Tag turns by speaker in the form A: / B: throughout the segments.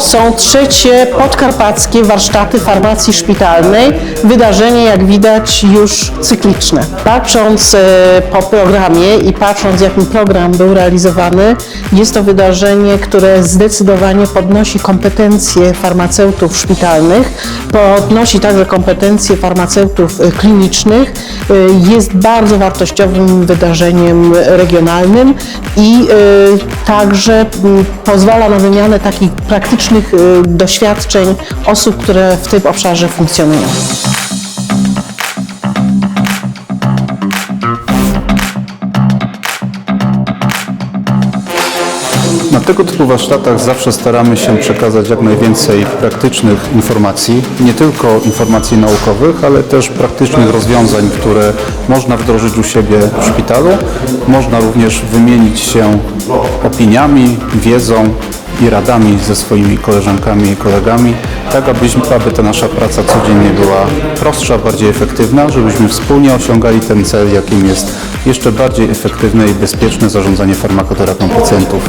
A: są trzecie podkarpackie warsztaty farmacji szpitalnej. Wydarzenie, jak widać, już cykliczne. Patrząc e, po programie i patrząc, jakim program był realizowany, jest to wydarzenie, które zdecydowanie podnosi kompetencje farmaceutów szpitalnych, podnosi także kompetencje farmaceutów e, klinicznych, e, jest bardzo wartościowym wydarzeniem regionalnym i także pozwala na wymianę takich praktycznych e, doświadczeń osób, które w tym obszarze funkcjonują.
B: Na tego typu warsztatach zawsze staramy się przekazać jak najwięcej praktycznych informacji, nie tylko informacji naukowych, ale też praktycznych rozwiązań, które można wdrożyć u siebie w szpitalu. Można również wymienić się opiniami, wiedzą i radami ze swoimi koleżankami i kolegami, tak abyśmy, aby ta nasza praca codziennie była prostsza, bardziej efektywna, żebyśmy wspólnie osiągali ten cel, jakim jest jeszcze bardziej efektywne i bezpieczne zarządzanie farmakoterapią pacjentów.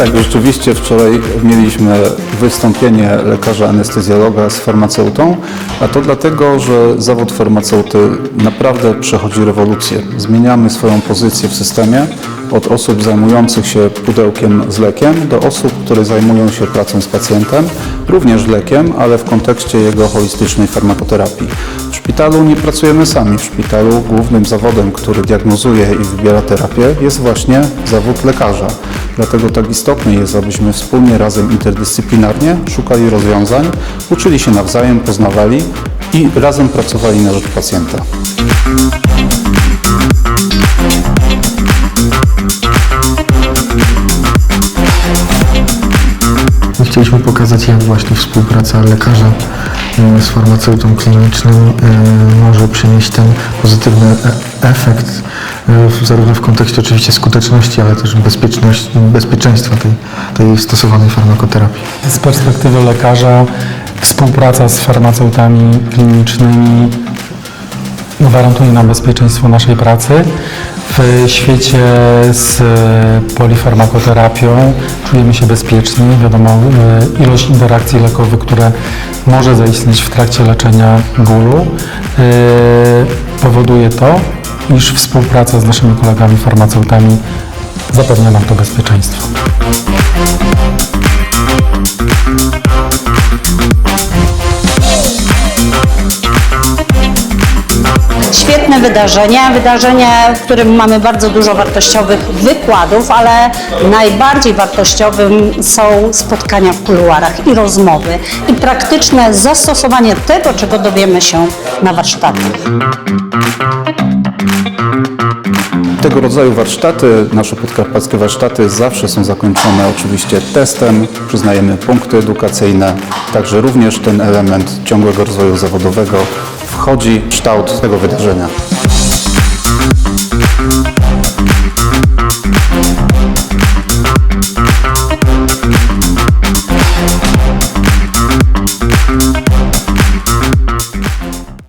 B: Tak, rzeczywiście wczoraj mieliśmy wystąpienie lekarza anestezjologa z farmaceutą, a to dlatego, że zawód farmaceuty naprawdę przechodzi rewolucję. Zmieniamy swoją pozycję w systemie od osób zajmujących się pudełkiem z lekiem do osób, które zajmują się pracą z pacjentem, również lekiem, ale w kontekście jego holistycznej farmakoterapii. Szpitalu nie pracujemy sami. W szpitalu głównym zawodem, który diagnozuje i wybiera terapię jest właśnie zawód lekarza. Dlatego tak istotne jest, abyśmy wspólnie, razem interdyscyplinarnie szukali rozwiązań, uczyli się nawzajem, poznawali i razem pracowali na rzecz pacjenta.
C: Chcieliśmy pokazać, jak właśnie współpraca lekarza e, z farmaceutą klinicznym może przynieść ten pozytywny e- efekt, w- zarówno w kontekście oczywiście skuteczności, ale też bezpieczeństwa tej, tej stosowanej farmakoterapii.
D: Z perspektywy lekarza współpraca z farmaceutami klinicznymi gwarantuje nam bezpieczeństwo naszej pracy. W świecie z polifarmakoterapią czujemy się bezpieczni. Wiadomo, e, ilość interakcji lekowych, które może zaistnieć w trakcie leczenia bólu, e, powoduje to, iż współpraca z naszymi kolegami farmaceutami zapewnia nam to bezpieczeństwo.
E: Świetne wydarzenie, wydarzenie, w którym mamy bardzo dużo wartościowych wykładów, ale najbardziej wartościowym są spotkania w kuluarach i rozmowy i praktyczne zastosowanie tego, czego dowiemy się na warsztatach.
B: Tego rodzaju warsztaty, nasze podkarpackie warsztaty zawsze są zakończone oczywiście testem, przyznajemy punkty edukacyjne, także również ten element ciągłego rozwoju zawodowego wchodzi kształt tego wydarzenia.